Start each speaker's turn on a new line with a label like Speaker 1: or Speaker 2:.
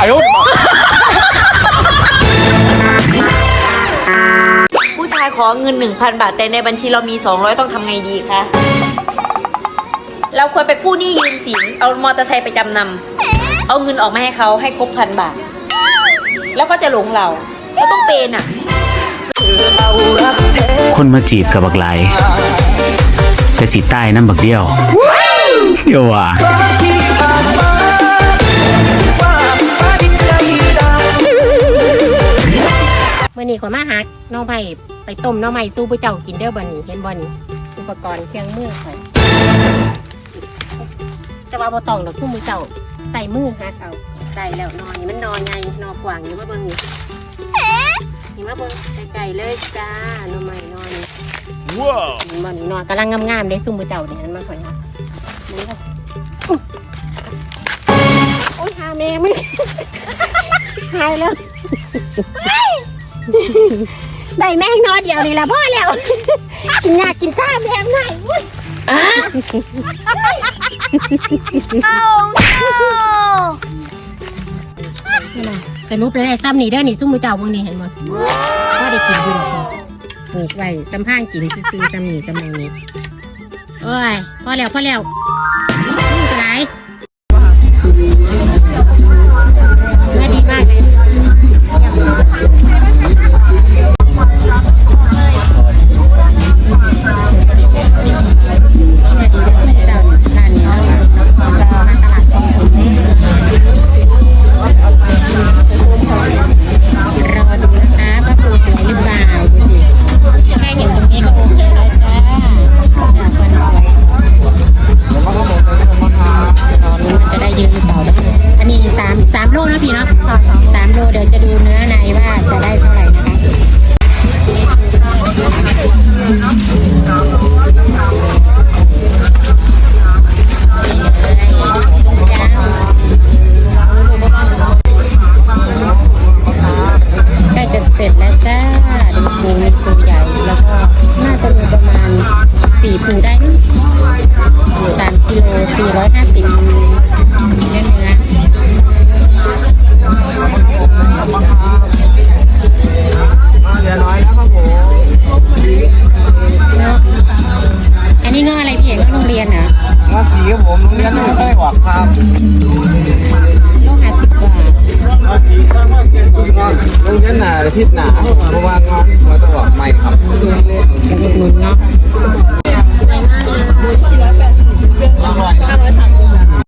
Speaker 1: 아 유.
Speaker 2: ผู้ชายขอเงิน 1,000 บาท แต่ในบัญชีเรามี 200 ต้องทำไงดีคะ เราควรไปกู้หนี้ยืมสิน เอามอเตอร์ไซค์ไปจำนำ เอาเงินออกมาให้เขาให้ครบพันบาท แล้วก็จะหลงเราก็ต้องเปนอะ
Speaker 3: คนมาจีบกับบักไหลแต่สีใต้น้ำบักเดียวเดียวว่ะ
Speaker 4: นี้ขอยมาหาน้องไผ่ไปต้มน้องไม้สู้ผู้เจ้ากินเด้อบันนี้เห็นบ่นี่อุปกรณ์เครื่องมือข่อยแต่ว่าบ่ต้องดอกสู้ผู้เจ้าใส่มือฮักเอาใส่แล้วนอนนี่มันนอนไงนอนกว่างอยู่มาเบิ่งนี่นี่มาเบิ่งไกลๆเลยจ้าน้องไม้นอนนี่
Speaker 1: 哇！
Speaker 4: เห็นบ่นี่นอนกำลังงามๆเด้สู้ผู้เจ้าเนี่ยมันมาข่อยฮะนี่ค่ะโอ้ยหาแม่ไม่หายแล้ว ได้แม่งนอนเดียวนี่ละพ่อแล้ว กินยากินข้าวแพงหน่อยอุ๊ยนี่นะสรุปเลยซ้ำนี่เด้อนี่ซุ้มมือเจ้าพวกนี้เห็นบ่พ่อได้กินอยู่หรอกปลูกไว้ตำพางกินซื้อๆตำนี่ตำมองนี้โอ้ยพ่อแล้วพ่อแล้ว สี่ร้อยห้าสิบเนื้อเนื้อ
Speaker 1: เหลือน้อยแล้วครับผม
Speaker 4: เนาะอันนี้เงาะอะไรพี่เอกเงาะโรงเรียนเหรอ
Speaker 1: มาสีครับผมโรงเรียนไม่ได้หวักครับ
Speaker 4: โลห้าสิบบาท
Speaker 1: มาสีก็มาเรียนโรงเรียนหนาพิษหนา